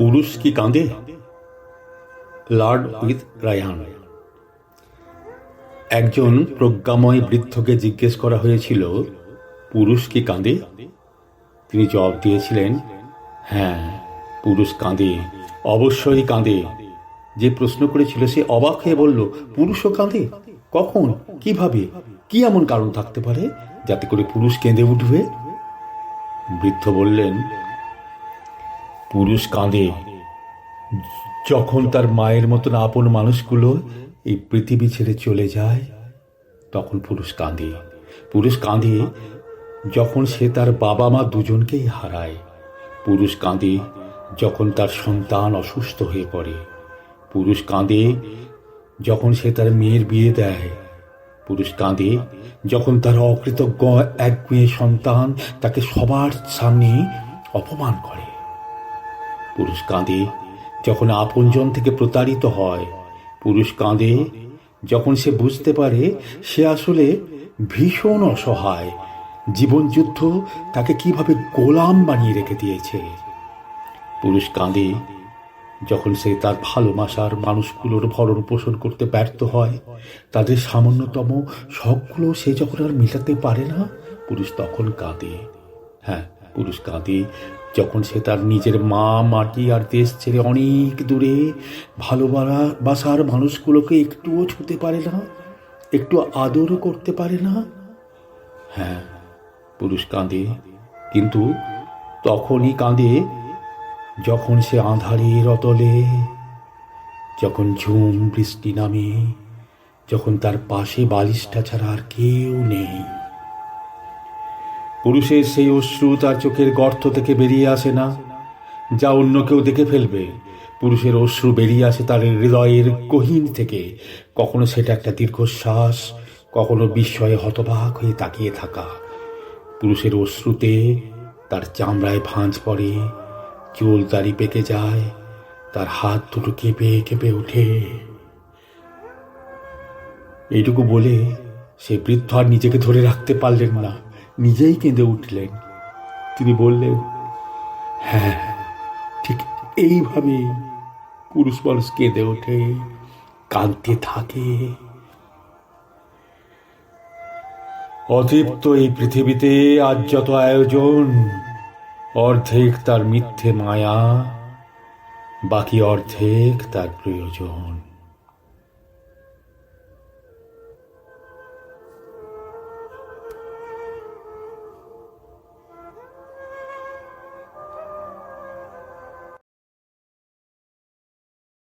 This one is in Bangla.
পুরুষ কি কাঁদে লর্ড উইথ রায়ান একজন প্রজ্ঞাময় বৃদ্ধকে জিজ্ঞেস করা হয়েছিল, পুরুষ কি কাঁদে? তিনি জবাব দিয়েছিলেন হ্যাঁ পুরুষ কাঁদে, অবশ্যই কাঁদে। যে প্রশ্ন করেছিল, সে অবাক হয়ে বলল, পুরুষও কাঁদে? কখন? কীভাবে? কি এমন কারণ থাকতে পারে যাতে করে পুরুষ কেঁদে উঠবে? বৃদ্ধ বললেন পুরুষ কাঁদে। যখন তার মায়ের মতন আপন মানুষগুলো এই পৃথিবী ছেড়ে চলে যায়, তখন পুরুষ কাঁদে। পুরুষ কাঁদে যখন সে তার বাবা মা দুজনকেই হারায়। পুরুষ কাঁদে যখন তার সন্তান অসুস্থ হয়ে পড়ে। পুরুষ কাঁদে যখন সে তার মেয়ের বিয়ে দেয়। পুরুষ কাঁদে যখন তার অকৃতজ্ঞ এক মেয়ে সন্তান তাকে সবার সামনে অপমান করে। পুরুষ কাঁদে যখন আপনজন থেকে প্রতারিত হয়। পুরুষ কাঁদে যখন সে বুঝতে পারে সে আসলে ভীষণ অসহায়। জীবনযুদ্ধ তাকে কীভাবে গোলাম বানিয়ে রেখে দিয়েছে। পুরুষ কাঁদে যখন সে তার ভালোবাসার মানুষগুলোর ভরণ পোষণ করতে ব্যর্থ হয়। তাদের সামান্যতম শখগুলো সে যখন আর মেটাতে পারে না, পুরুষ তখন কাঁদে। হ্যাঁ পুরুষ কাঁদে যখন সে তার নিজের মা, মাটি আর দেশ ছেড়ে অনেক দূরে ভালোবাসার মানুষগুলোকে একটুও ছুতে পারে না, একটু আদরও করতে পারে না? হ্যাঁ পুরুষ কাঁদে, কিন্তু তখনই কাঁদে যখন সে আঁধারের অতলে, যখন ঝুম বৃষ্টি নামে, যখন তার পাশে বালিশটা ছাড়া আর কেউ নেই। পুরুষের সেই অশ্রু তার চোখের গর্ত থেকে বেরিয়ে আসে না, যা অন্য কেউ দেখে ফেলবে। পুরুষের অশ্রু বেরিয়ে আসে তার হৃদয়ের গহীন থেকে। কখনো সেটা একটা দীর্ঘশ্বাস, কখনো বিস্ময়ে হতবাক হয়ে তাকিয়ে থাকা। পুরুষের অশ্রুতে তার চামড়ায় ভাঁজ পড়ে, চুল দাড়ি পেকে যায়, তার হাত দুটো কেঁপে কেঁপে ওঠে। এইটুকু বলে সে বৃদ্ধ আর নিজেকে ধরে রাখতে পারলেন না। নিজেই কেঁদে উঠলেন। তিনি বললেন হ্যাঁ ঠিক এইভাবেই পুরুষ মানুষ কেঁদে ওঠে, কাঁদতে থাকে। অতৃপ্ত এই পৃথিবীতে আজ যত আয়োজন, অর্ধেক তার মিথ্যে মায়া, বাকি অর্ধেক তার প্রয়োজন।